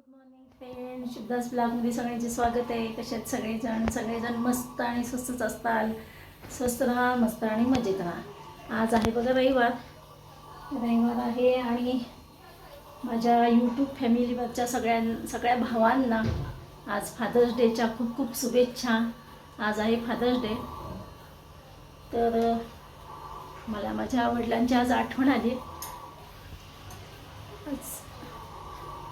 Good morning friend शुद्धास ब्लॉगमध्ये सगळ्यांचे स्वागत आहे. कशात सगळेजण? सगळेजण मस्त आणि स्वस्तच असताल. स्वस्त राहा मस्त आणि मजेत राहा. आज आहे बघा रविवार. रविवार आहे आणि माझ्या यूट्यूब फॅमिलीवरच्या सगळ्यां सगळ्या भावांना आज फादर्स डेच्या खूप खूप शुभेच्छा. आज आहे फादर्स डे तर मला माझ्या वडिलांची आज आठवण आली. आज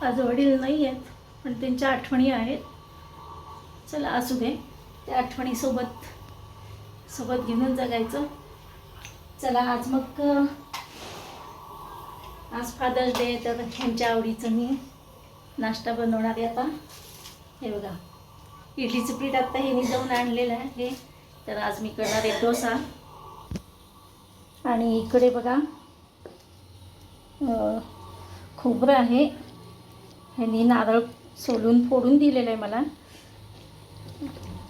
आज वडील नाही आहेत पण त्यांच्या आठवणी आहेत. चला असू दे त्या आठवणीसोबत सोबत घेऊन जगायचं. चला आज मग आज फादर्स डे तर ह्यांच्या आवडीचं मी नाश्ता बनवणार आहे आता. हे बघा इडलीचं पीठ आत्ता हे जाऊन आणलेलं आहे हे. तर आज मी करणार आहे डोसा. आणि इकडे बघा खोबरं आहे. ह्यांनी नारळ सोलून फोडून दिलेलं आहे मला.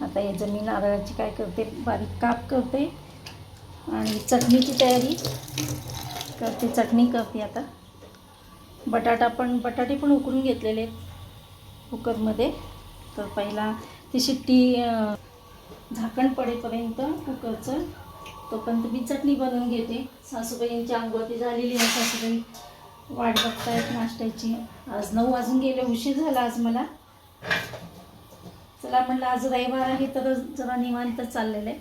आता याचं मी नारळाची काय करते बारीक काप करते. आणि चटणीची तयारी करते चटणी करते आता. बटाटा पण बटाटे पण उकडून घेतलेले आहेत कुकरमध्ये. तर पहिला ती शिट्टी झाकण पडेपर्यंत कुकरचं. तोपर्यंत मी चटणी बनवून घेते. सासूबाईंची आंघोळ ती झालेली आहे सासूबाई वाट बघतायत नाश्त्याची आज नऊ वाजून गेले उशीर झाला आज मला. चला म्हणलं आज रविवार आहे तर जरा निवांत चाललेलं आहे.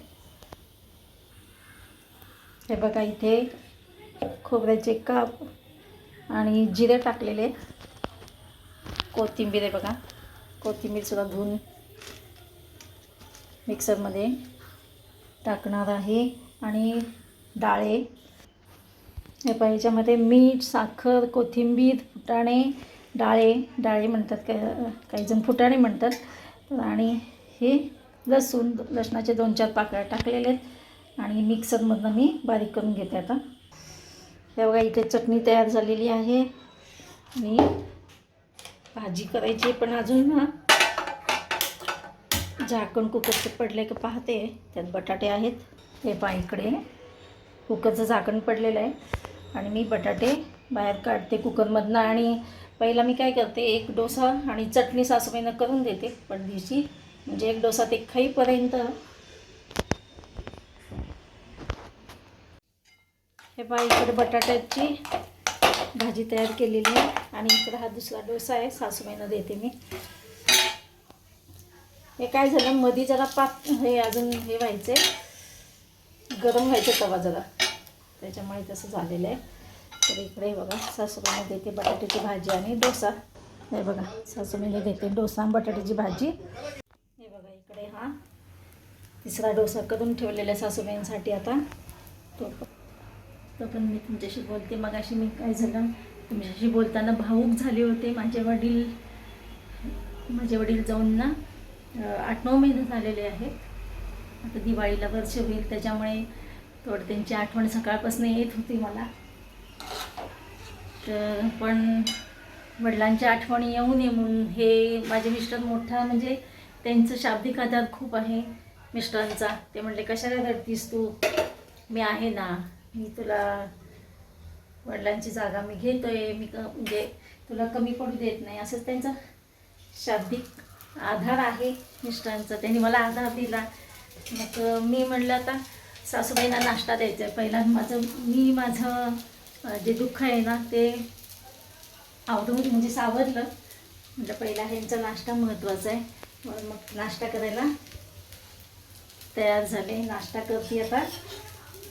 हे बघा इथे खोबऱ्याचे काप आणि जिरे टाकलेले कोथिंबीर आहे बघा. कोथिंबीरसुद्धा धुवून मिक्सरमध्ये टाकणार आहे. आणि डाळे हे पहा याच्यामध्ये मीठ साखर कोथिंबीर फुटाणे डाळे डाळे म्हणतात काय काही जण फुटाणे म्हणतात. तर आणि हे लसूण लसणाचे दोन चार पाकळ्या टाकलेले आहेत. आणि मिक्सरमधनं मी बारीक करून घेते आता. हे बघा इथे चटणी तयार झालेली आहे. मी भाजी करायची पण अजून ना झाकण कुकरचं पडलं की पाहते. त्यात बटाटे आहेत. हे पहा इकडे कुकरचं झाकण पडलेलं आहे. आणि मी बटाटे बाहेर काढते कुकरमधनं. आणि पहिला मी काय करते एक डोसा आणि चटणी सासूबाईनं करून देते पडदीची म्हणजे एक डोसा ते खाईपर्यंत. हे पहा इकडे बटाट्याची भाजी तयार केलेली आहे. आणि इकडे हा दुसरा डोसा आहे सासूबाईनं देते मी. हे काय झालं मधी जरा पात हे अजून हे व्हायचे गरम व्हायचे तवा जरा. त्याच्यामुळे तसं झालेलं आहे. तर इकडे बघा सासूबाईने देते बटाट्याची भाजी आणि डोसा. हे बघा सासूबाईने देते डोसा आणि बटाट्याची भाजी. हे बघा इकडे हा तिसरा डोसा करून ठेवलेला आहे सासूबाईंसाठी आता. तो तो पण मी तुमच्याशी बोलते. मगाशी मी काय झालं तुमच्याशी बोलताना भाऊक झाले होते. माझे वडील माझे वडील जाऊन ना आठ नऊ महिने झालेले आहेत. आता दिवाळीला वर्ष होईल त्याच्यामुळे थोडं त्यांची आठवण सकाळपासून येत होती मला. तर पण वडिलांच्या आठवणी येऊ नये म्हणून हे माझे मिस्टर मोठा म्हणजे त्यांचं शाब्दिक आधार खूप आहे मिस्टरांचा. ते म्हणले कशाला रडतीस तू? मी आहे ना. मी तुला वडिलांची जागा मी घेतोय. मी क म्हणजे तुला कमी पडू देत नाही. असंच त्यांचा शाब्दिक आधार आहे मिस्टरांचा. त्यांनी मला आधार दिला. मग मी म्हणलं आता सासूबाईंना नाश्ता द्यायचा आहे. पहिला माझं मी माझं जे दुःख आहे ना ते आवडून म्हणजे सावरलं. म्हटलं पहिला ह्यांचा नाश्ता महत्त्वाचा आहे. म्हणून मग नाश्ता करायला तयार झाले. नाश्ता करते आता.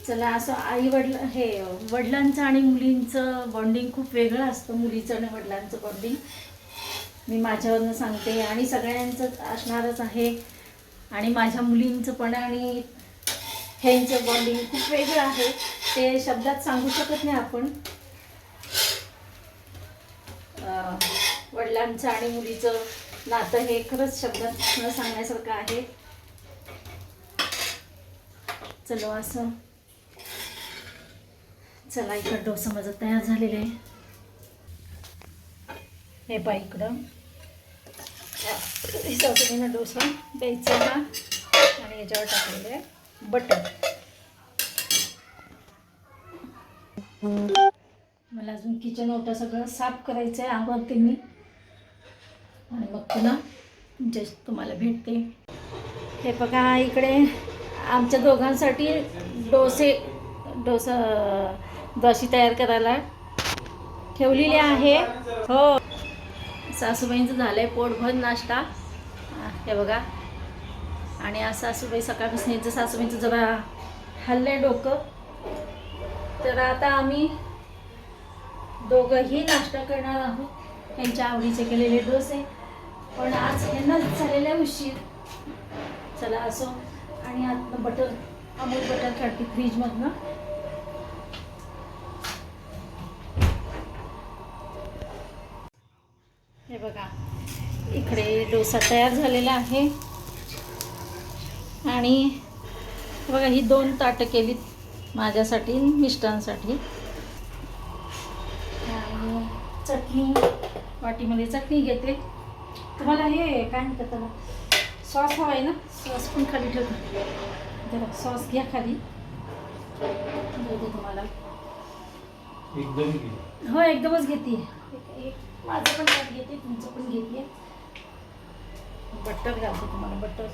चला असं आई वडील हे वडिलांचं आणि मुलींचं बॉन्डिंग खूप वेगळं असतं. मुलीचं आणि वडिलांचं बॉन्डिंग मी माझ्यावरनं सांगते. आणि सगळ्यांचंच असणारच आहे. आणि माझ्या मुलींचं पण आणि ह्यांचं बॉन्डिंग खूप वेगळं आहे ते शब्दात सांगू शकत नाही आपण. वडिलांचं आणि मुलीचं नातं हे खरंच शब्दात न सांगण्यासारखं आहे. चलो असं. चला इकडं डोसा माझं तयार झालेलं आहे. हे पा इकडं. डोसा द्यायचा हा आणि याच्यावर टाकलेलं आहे. बटर मला अजून किचन ओटा सगळं साफ करायचं आहे आवडते मी. आणि मग पुन्हा जस्ट तुम्हाला भेटते. हे बघा इकडे आमच्या दोघांसाठी डोसे डोसा दशी तयार करायला ठेवलेली आहे. हो. सासूबाईंचं झालं आहे पोटभर नाश्ता. हे बघा आणि आज सासूबाई सकाळपासून यांचं सासूबाईंचं जरा हल्ले डोकं. तर आता आम्ही दोघंही नाश्ता करणार आहोत. त्यांच्या आवडीचे केलेले डोसे. पण आज यांना झालेल्या उशीर. चला असो. आणि आतनं बटर अमूल बटर काढते फ्रीजमधनं. हे बघा इकडे डोसा तयार झालेला आहे. आणि बघा ही दोन ताटं केलीत माझ्यासाठी आणि मिस्टरांसाठी आणि चटणी वाटीमध्ये चटणी घेते. तुम्हाला हे काय म्हणतात त्याला? सॉस हवा आहे ना? सॉस पण खाली ठेवते जरा सॉस घ्या खाली. देते तुम्हाला. एकदम. हो एकदमच घेते. माझं पण ताट घेते तुमचं पण घेते. बटर घालते तुम्हाला बटर.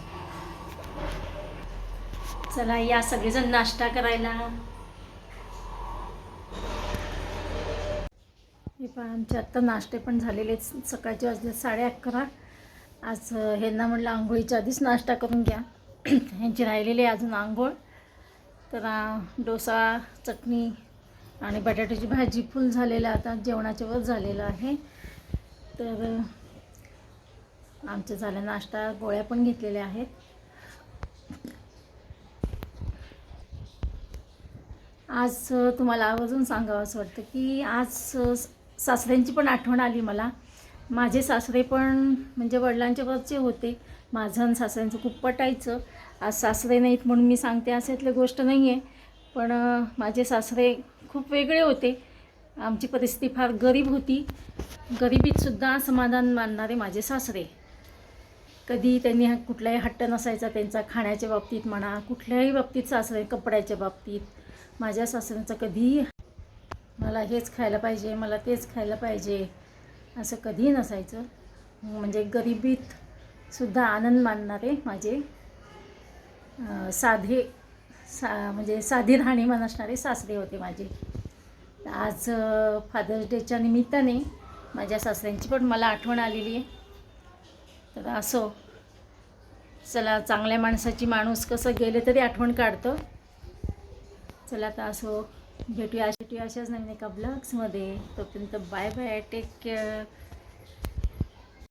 चला या सगळेजण नाश्ता करायला. हे पण आमचे आत्ता नाश्ते पण झालेले आहेत. सकाळचे वाजले साडे अकरा. आज ह्यांना म्हटलं आंघोळीच्या आधीच नाश्ता करून घ्या. ह्यांची राहिलेली आहे अजून आंघोळ. तर डोसा चटणी आणि बटाट्याची भाजी फुल झालेलं आता जेवणाच्या वर झालेलं आहे. तर आमचं झालं नाश्ता. गोळ्या पण घेतलेल्या आहेत. आज तुम्हाला आवर्जून सांगावं असं वाटतं की आज सासऱ्यांची पण आठवण आली मला. माझे सासरे पण म्हणजे वडिलांच्यावरचे होते. माझं आणि सासऱ्यांचं खूप पटायचं. आज सासरे नाहीत म्हणून मी सांगते अशातली गोष्ट नाही आहे पण माझे सासरे खूप वेगळे होते. आमची परिस्थिती फार गरीब होती. गरिबीतसुद्धा समाधान मानणारे माझे सासरे. कधी त्यांनी कुठलाही हट्ट नसायचा त्यांचा खाण्याच्या बाबतीत म्हणा कुठल्याही बाबतीत सासरे कपड्याच्या बाबतीत. माझ्या सासऱ्यांचं कधीही मला हेच खायला पाहिजे मला तेच खायला पाहिजे असं कधीही नसायचं. म्हणजे गरिबीत सुद्धा आनंद मानणारे माझे साधे सा म्हणजे साधी राहणीमान असणारे सासरे होते माझे. आज फादर्स डेच्या निमित्ताने माझ्या सासऱ्यांची पण मला आठवण आलेली आहे. तर असो चला चांगल्या माणसाची माणूस कसं गेले तरी आठवण काढतं. चला आता असो भेटूया. भेटूया अशाच नवीन एका ब्लॉग्समध्ये तोपर्यंत बाय बाय टेक केअर